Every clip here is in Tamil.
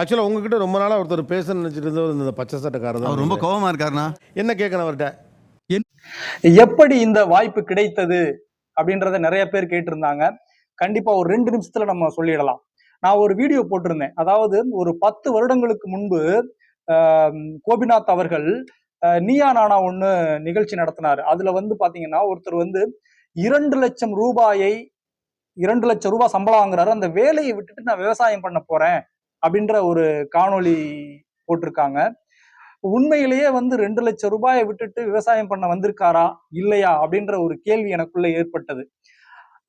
ஆக்சுவலாக உங்ககிட்ட ரொம்ப நாளாக ஒருத்தர் பேச நினச்சிட்டு இருந்தவர் இந்த பச்சை சட்டைக்காரர் அவர் தான். ரொம்ப கோவமா இருக்காருண்ணா. என்ன கேட்கணும் அவர்கிட்ட? எப்படி இந்த வாய்ப்பு கிடைத்தது அப்படின்றத நிறைய பேர் கேட்டிருந்தாங்க. கண்டிப்பா ஒரு ரெண்டு நிமிஷத்துல நம்ம சொல்லிடலாம். நான் ஒரு வீடியோ போட்டிருந்தேன். அதாவது ஒரு பத்து வருடங்களுக்கு முன்பு கோபிநாத் அவர்கள் நீயா நானா ஒண்ணு நிகழ்ச்சி நடத்தினாரு. அதுல வந்து பாத்தீங்கன்னா ஒருத்தர் வந்து இரண்டு லட்சம் ரூபாயை இரண்டு லட்சம் ரூபாய் சம்பளம் வாங்குறாரு. அந்த வேலையை விட்டுட்டு நான் விவசாயம் பண்ண போறேன். அப்படின்ற ஒரு காணொளி போட்டிருக்காங்க. உண்மையிலேயே வந்து ரெண்டு லட்சம் ரூபாயை விட்டுட்டு விவசாயம் பண்ண வந்திருக்காரா? இல்லையா? அப்படின்ற ஒரு கேள்வி எனக்குள்ள ஏற்பட்டது.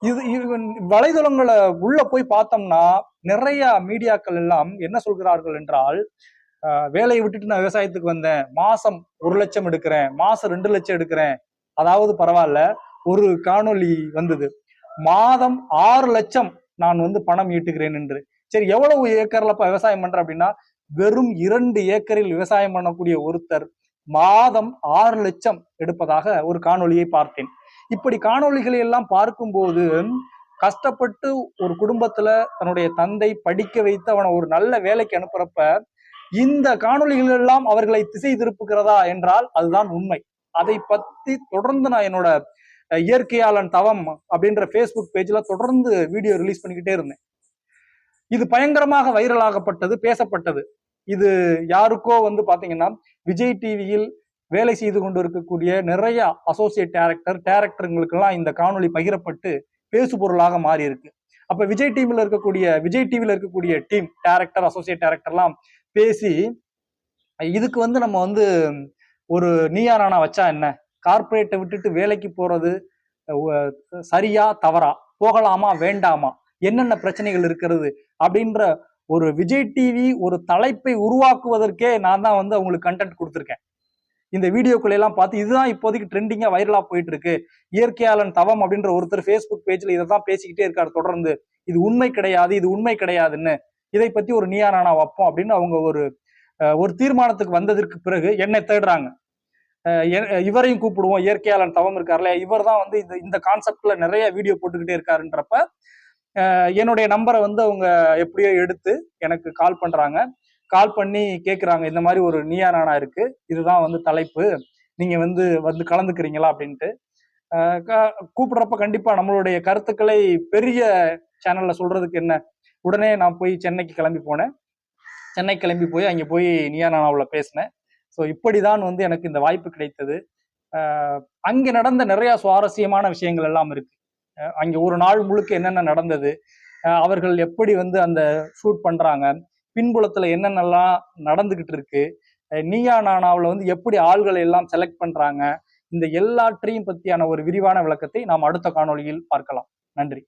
இது இது வலைதளங்களை உள்ள போய் பார்த்தோம்னா நிறைய மீடியாக்கள் எல்லாம் என்ன சொல்கிறார்கள் என்றால் வேலையை விட்டுட்டு நான் விவசாயத்துக்கு வந்தேன். மாசம் ஒரு லட்சம் எடுக்கிறேன். மாசம் ரெண்டு லட்சம் எடுக்கிறேன். அதாவது பரவாயில்ல ஒரு காணொளி வந்தது. மாதம் ஆறு லட்சம் நான் வந்து பணம் ஈட்டுகிறேன் என்று. சரி எவ்வளவு ஏக்கர்லப்பா விவசாயம் பண்ற அப்படின்னா வெறும் இரண்டு ஏக்கரில் விவசாயம் பண்ணக்கூடிய ஒருத்தர் மாதம் ஆறு லட்சம் எடுப்பதாக ஒரு காணொளியை பார்த்தேன். இப்படி காணொலிகளை எல்லாம் பார்க்கும்போது கஷ்டப்பட்டு ஒரு குடும்பத்துல தன்னுடைய தந்தை படிக்க வைத்து அவனை ஒரு நல்ல வேலைக்கு அனுப்புறப்ப இந்த காணொலிகள் எல்லாம் அவர்களை திசை திருப்புகிறதா என்றால் அதுதான் உண்மை. அதை பத்தி தொடர்ந்து நான் என்னோட இயற்கையாளன் தவம் அப்படின்ற ஃபேஸ்புக் பேஜ்ல தொடர்ந்து வீடியோ ரிலீஸ் பண்ணிக்கிட்டே இருந்தேன். இது பயங்கரமாக வைரலாகப்பட்டது பேசப்பட்டது. இது யாருக்கோ வந்து பாத்தீங்கன்னா விஜய் டிவியில் வேலை செய்து கொண்டு இருக்கக்கூடிய நிறைய அசோசியேட் டேரக்டர் டேரக்டருங்களுக்கெல்லாம் இந்த காணொளி பகிரப்பட்டு பேசு பொருளாக மாறி இருக்கு அப்ப விஜய் டீம்ல இருக்கக்கூடிய விஜய் டிவில இருக்கக்கூடிய டீம் டேரக்டர் அசோசியேட் டேரக்டர்லாம் பேசி இதுக்கு வந்து நம்ம வந்து ஒரு நீயா நானா வச்சா என்ன? கார்ப்பரேட்டை விட்டுட்டு வேலைக்கு போறது சரியா தவறா? போகலாமா? வேண்டாமா? என்னென்ன பிரச்சனைகள் இருக்கிறது அப்படின்ற ஒரு விஜய் டிவி ஒரு தலைப்பை உருவாக்குவதற்கே நான் தான் வந்து அவங்களுக்கு கண்டென்ட் கொடுத்துருக்கேன். இந்த வீடியோக்குள்ள எல்லாம் பார்த்து இதுதான் இப்போதைக்கு ட்ரெண்டிங்கா வைரலா போயிட்டு இருக்கு இயற்கையாளன் தவம் அப்படின்ற ஒருத்தர் ஃபேஸ்புக் பேஜ்ல இதை தான் பேசிக்கிட்டே இருக்காரு. தொடர்ந்து இது உண்மை கிடையாது இது உண்மை கிடையாதுன்னு. இதை பத்தி ஒரு நீயா வைப்போம் அப்படின்னு அவங்க ஒரு ஒரு தீர்மானத்துக்கு வந்ததற்கு பிறகு என்னை தேடுறாங்க. இவரையும் கூப்பிடுவோம். இயற்கையாளன் தவம் இருக்கார்ல இவர் தான் வந்து இந்த இந்த கான்செப்ட்ல நிறைய வீடியோ போட்டுக்கிட்டே இருக்காருன்றப்ப என்னுடைய நம்பரை வந்து அவங்க எப்படியோ எடுத்து எனக்கு கால் பண்றாங்க. கால் பண்ணி கேட்குறாங்க இந்த மாதிரி ஒரு நீயா நானா இருக்கு. இதுதான் வந்து தலைப்பு. நீங்க வந்து வந்து கலந்துக்கிறீங்களா அப்படின்ட்டு. கூப்பிடுறப்ப கண்டிப்பா நம்மளுடைய கருத்துக்களை பெரிய சேனல்ல சொல்றதுக்கு என்ன? உடனே நான் போய் சென்னைக்கு கிளம்பி போனேன். சென்னை கிளம்பி போய் அங்கே போய் நீயா நானாவில் பேசினேன். ஸோ இப்படிதான் வந்து எனக்கு இந்த வாய்ப்பு கிடைத்தது. அங்கே நடந்த நிறைய சுவாரஸ்யமான விஷயங்கள் எல்லாம் இருக்கு. அங்கே ஒரு நாள் முழுக்க என்னென்ன நடந்தது அவர்கள் எப்படி வந்து அந்த ஷூட் பண்ணுறாங்க பின்புலத்தில் என்னென்னலாம் நடந்துக்கிட்டு இருக்கு நீயா நானாவில் வந்து எப்படி ஆள்களை எல்லாம் செலக்ட் பண்ணுறாங்க இந்த எல்லாற்றையும் பற்றியான ஒரு விரிவான விளக்கத்தை நாம் அடுத்த காணொளியில் பார்க்கலாம். நன்றி.